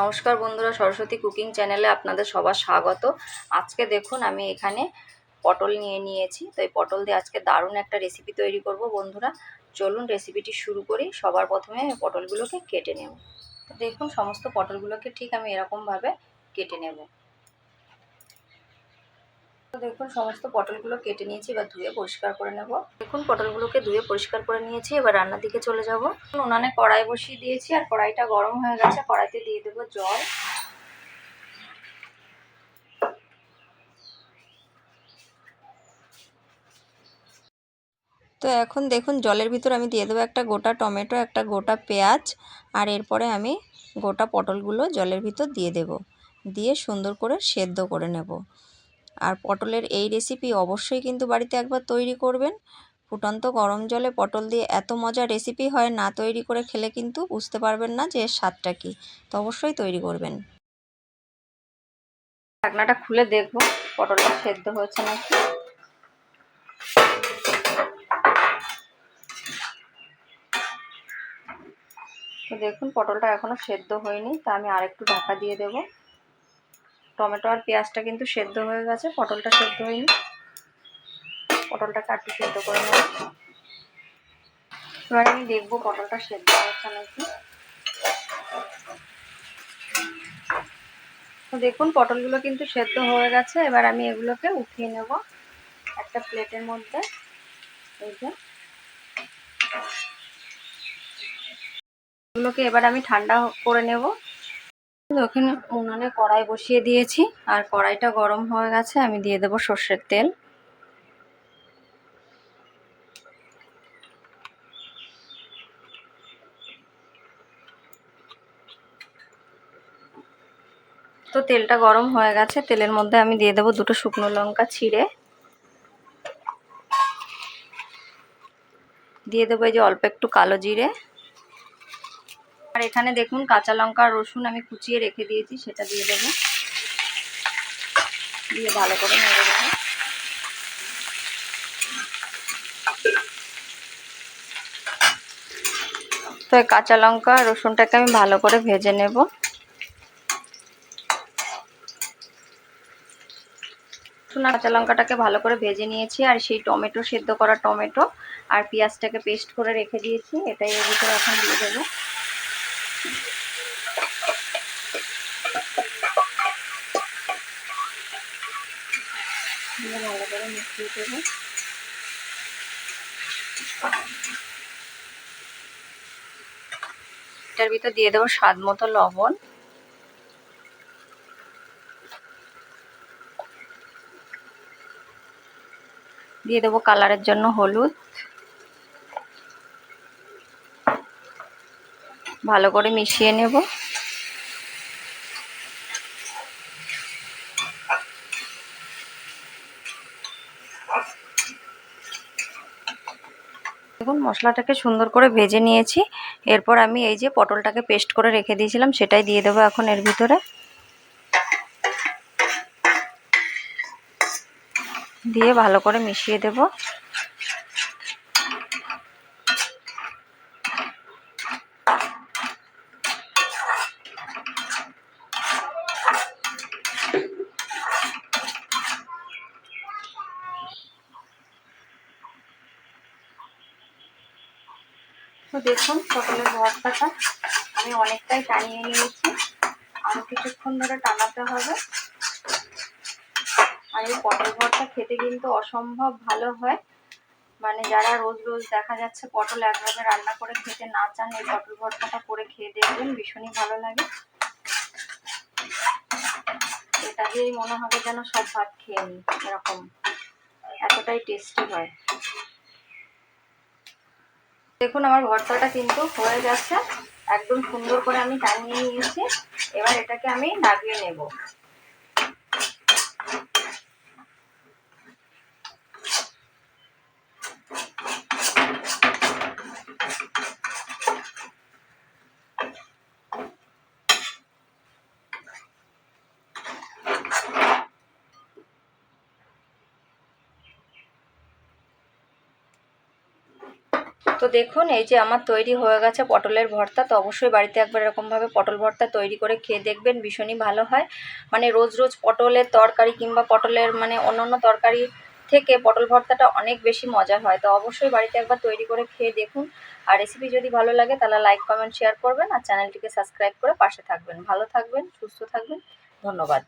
নমস্কার বন্ধুরা, সরস্বতী কুকিং চ্যানেলে আপনাদের সবার স্বাগত। আজকে দেখুন, আমি এখানে পটল নিয়ে নিয়েছি। তো এই পটল দিয়ে আজকে দারুণ একটা রেসিপি তৈরি করব বন্ধুরা। চলুন রেসিপিটি শুরু করি। সবার প্রথমে পটলগুলোকে কেটে নেব। দেখুন, সমস্ত পটলগুলোকে ঠিক আমি এরকমভাবে কেটে নেব। দেখুন, সমস্ত পটলগুলো কেটে নিয়েছি, এবার ধুয়ে পরিষ্কার করে নেব। দেখুন, পটলগুলোকে ধুয়ে পরিষ্কার করে নিয়েছি, এবার রান্নার দিকে চলে যাব। উনানে কড়াই বসিয়ে দিয়েছি, আর কড়াইটা গরম হয়ে গেছে, কড়াইতে দিয়ে দেবো জল। তো এখন দেখুন, জলের ভিতর আমি দিয়ে দেবো একটা গোটা টমেটো, একটা গোটা পেঁয়াজ, আর এরপরে আমি গোটা পটলগুলো জলের ভিতর দিয়ে দেব। দিয়ে সুন্দর করে সেদ্ধ করে নেব। আর পটলের এই রেসিপি অবশ্যই কিন্তু বাড়িতে একবার তৈরি করবেন। ফুটন্ত গরম জলে পটল দিয়ে এত মজার রেসিপি হয় না তৈরি করে খেলে কিন্তু বুঝতে পারবেন না যে স্বাদটা কী। তো অবশ্যই তৈরি করবেন। ঢাকনাটা খুলে দেখব পটলটা সেদ্ধ হয়েছে নাকি। তো দেখুন পটলটা এখনও সেদ্ধ হয়নি, তা আমি আরেকটু ঢাকা দিয়ে দেবো। টমেটো আর পেঁয়াজটা কিন্তু সেদ্ধ হয়ে গেছে, পটলটা সেদ্ধ হয়নি। পটলটাকে একটু সেদ্ধ করে নেব। এবার আমি দেখব পটলটা সেদ্ধ হচ্ছে নাকি। দেখুন, পটলগুলো কিন্তু সেদ্ধ হয়ে গেছে। এবার আমি এগুলোকে উঠিয়ে নেব একটা প্লেটের মধ্যে। এই যে। এগুলোকে এবার আমি ঠান্ডা করে নেব। ওখানে উনানে কড়াই বসিয়ে দিয়েছি, আর কড়াইটা গরম হয়ে গেছে, আমি দিয়ে দেবো সর্ষের তেল। তো তেলটা গরম হয়ে গেছে, তেলের মধ্যে আমি দিয়ে দেবো দুটো শুকনো লঙ্কা ছিঁড়ে। দিয়ে দেবো এই যে অল্প একটু কালো জিরে। আর এখানে দেখুন কাঁচা লঙ্কা রসুন আমি কুচিয়ে রেখে দিয়েছি, সেটা দিয়ে দেবো। দিয়ে ভালো করে নেড়ে দেবো তো কাঁচা লঙ্কা রসুনটাকে আমি ভালো করে ভেজে নেব। কাঁচা লঙ্কাটাকে ভালো করে ভেজে নিয়েছি, আর সেই টমেটো, সেদ্ধ করা টমেটো আর পেঁয়াজটাকে পেস্ট করে রেখে দিয়েছি, এটাই এর ভিতরে এখন দিয়ে দেবো দিয়ে ভালো করে মিশিয়ে দেবো এটার ভিতর দিয়ে দেবো স্বাদ মতো লবণ। দিয়ে দেবো কালারের জন্য হলুদ। ভালো করে মিশিয়ে নেব। দেখুন, মশলাটাকে সুন্দর করে ভেজে নিয়েছি। এরপর আমি এই যে পটলটাকে পেস্ট করে রেখে দিয়েছিলাম, সেটাই দিয়ে দেবো এখন এর ভিতরে। দিয়ে ভালো করে মিশিয়ে দেব। তো দেখুন পটলের ভর্তাটা আমি অনেকটাই টানিয়ে নিয়েছি। আরও কিছুক্ষণ ধরে টানাতে হবে। আর এই পটল ভর্তা খেতে কিন্তু অসম্ভব ভালো হয়। মানে যারা রোজ রোজ দেখা যাচ্ছে পটল একভাবে রান্না করে খেতে না চান, এই পটল ভর্তাটা করে খেয়ে দেখবেন, ভীষণই ভালো লাগে। এটা দিয়েই মনে হবে যেন সব ভাত খেয়ে নিই, এরকম। এতটাই টেস্টি হয়। দেখুন, আমার ভর্তাটা কিন্তু হয়ে যাচ্ছে একদম সুন্দর করে আমি টানিয়ে নিয়েছি। এবার এটাকে আমি নাগিয়ে নেব। তো দেখুন, এই যে আমার তৈরি হয়ে গেছে পটলের ভর্তা, তো অবশ্যই বাড়িতে একবার এরকমভাবে পটল ভর্তা তৈরি করে খেয়ে দেখবেন, ভীষণই ভালো হয়। মানে রোজ রোজ পটলের তরকারি কিংবা পটলের মানে অন্য অন্য তরকারি থেকে পটল ভর্তাটা অনেক বেশি মজা হয়। তো অবশ্যই বাড়িতে একবার তৈরি করে খেয়ে দেখুন। আর রেসিপি যদি ভালো লাগে তাহলে লাইক কমেন্ট শেয়ার করবেন আর চ্যানেলটিকে সাবস্ক্রাইব করে পাশে থাকবেন। ভালো থাকবেন, সুস্থ থাকবেন। ধন্যবাদ।